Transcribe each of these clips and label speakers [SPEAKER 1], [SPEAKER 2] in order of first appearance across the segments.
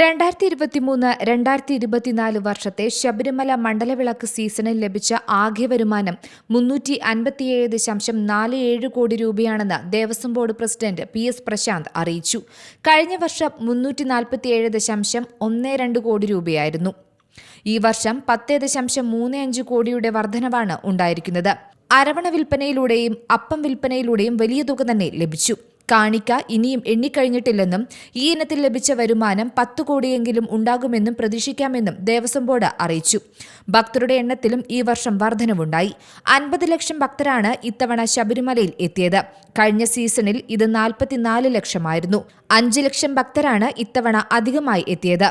[SPEAKER 1] രണ്ടായിരത്തി ഇരുപത്തിമൂന്ന് രണ്ടായിരത്തി ഇരുപത്തിനാല് വർഷത്തെ ശബരിമല മണ്ഡലവിളക്ക് സീസണിൽ ലഭിച്ച ആകെ വരുമാനം മുന്നൂറ്റി അൻപത്തിയേഴ് ദശാംശം നാല് ഏഴ് കോടി രൂപയാണെന്ന് Devaswom board president P S Prashanth അറിയിച്ചു. കഴിഞ്ഞ വർഷം മുന്നൂറ്റി നാൽപ്പത്തിയേഴ് ദശാംശം ഒന്ന് രണ്ട് കോടി രൂപയായിരുന്നു. ഈ വർഷം പത്ത് ദശാംശം മൂന്ന് അഞ്ച് കോടിയുടെ വർധനവാണ് ഉണ്ടായിരിക്കുന്നത്. അരവണ വിൽപ്പനയിലൂടെയും അപ്പം വിൽപ്പനയിലൂടെയും വലിയ തുക തന്നെ ലഭിച്ചു. കാണിക്ക ഇനിയും എണ്ണിക്കഴിഞ്ഞിട്ടില്ലെന്നും ഈ ഇനത്തിൽ ലഭിച്ച വരുമാനം പത്തു കോടിയെങ്കിലും ഉണ്ടാകുമെന്നും പ്രതീക്ഷിക്കാമെന്നും ദേവസ്വം ബോർഡ് അറിയിച്ചു. ഭക്തരുടെ എണ്ണത്തിലും ഈ വർഷം വർധനവുണ്ടായി. അൻപത് ലക്ഷം ഭക്തരാണ് ഇത്തവണ ശബരിമലയിൽ എത്തിയത്. കഴിഞ്ഞ സീസണിൽ ഇത് നാൽപ്പത്തിനാല് ലക്ഷമായിരുന്നു. അഞ്ച് ലക്ഷം ഭക്തരാണ് ഇത്തവണ അധികമായി എത്തിയത്.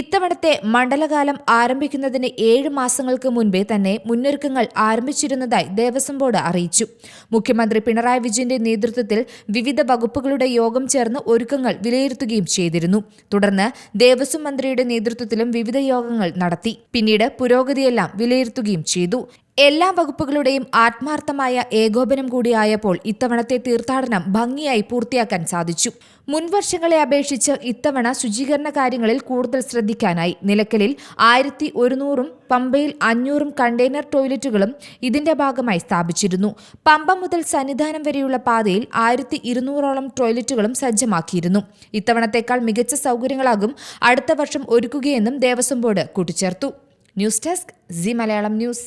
[SPEAKER 1] ഇത്തവണത്തെ മണ്ഡലകാലം ആരംഭിക്കുന്നതിന് ഏഴ് മാസങ്ങൾക്ക് മുൻപേ തന്നെ മുന്നൊരുക്കങ്ങൾ ആരംഭിച്ചിരുന്നതായി ദേവസ്വം ബോർഡ് അറിയിച്ചു. മുഖ്യമന്ത്രി പിണറായി വിജയന്റെ നേതൃത്വത്തിൽ വിവിധ വകുപ്പുകളുടെ യോഗം ചേർന്ന് ഒരുക്കങ്ങൾ വിലയിരുത്തുകയും ചെയ്തിരുന്നു. തുടർന്ന് ദേവസ്വം മന്ത്രിയുടെ നേതൃത്വത്തിലും വിവിധ യോഗങ്ങൾ നടത്തി. പിന്നീട് പുരോഗതിയെല്ലാം വിലയിരുത്തുകയും ചെയ്തു. എല്ലാ വകുപ്പുകളുടെയും ആത്മാർത്ഥമായ ഏകോപനം കൂടിയായപ്പോൾ ഇത്തവണത്തെ തീർത്ഥാടനം ഭംഗിയായി പൂർത്തിയാക്കാൻ സാധിച്ചു. മുൻവർഷങ്ങളെ അപേക്ഷിച്ച് ഇത്തവണ ശുചീകരണ കാര്യങ്ങളിൽ കൂടുതൽ ശ്രദ്ധിക്കാനായി. നിലയ്ക്കലിൽ ആയിരത്തി ഒരുന്നൂറും പമ്പയിൽ അഞ്ഞൂറും കണ്ടെയ്നർ ടോയ്ലറ്റുകളും ഇതിന്റെ ഭാഗമായി സ്ഥാപിച്ചിരുന്നു. പമ്പ മുതൽ സന്നിധാനം വരെയുള്ള പാതയിൽ ആയിരത്തി ഇരുന്നൂറോളം ടോയ്ലറ്റുകളും സജ്ജമാക്കിയിരുന്നു. ഇത്തവണത്തേക്കാൾ മികച്ച സൗകര്യങ്ങളാകും അടുത്ത വർഷം ഒരുക്കുകയെന്നും ദേവസ്വം ബോർഡ് കൂട്ടിച്ചേർത്തു. News desk C Malayalam news.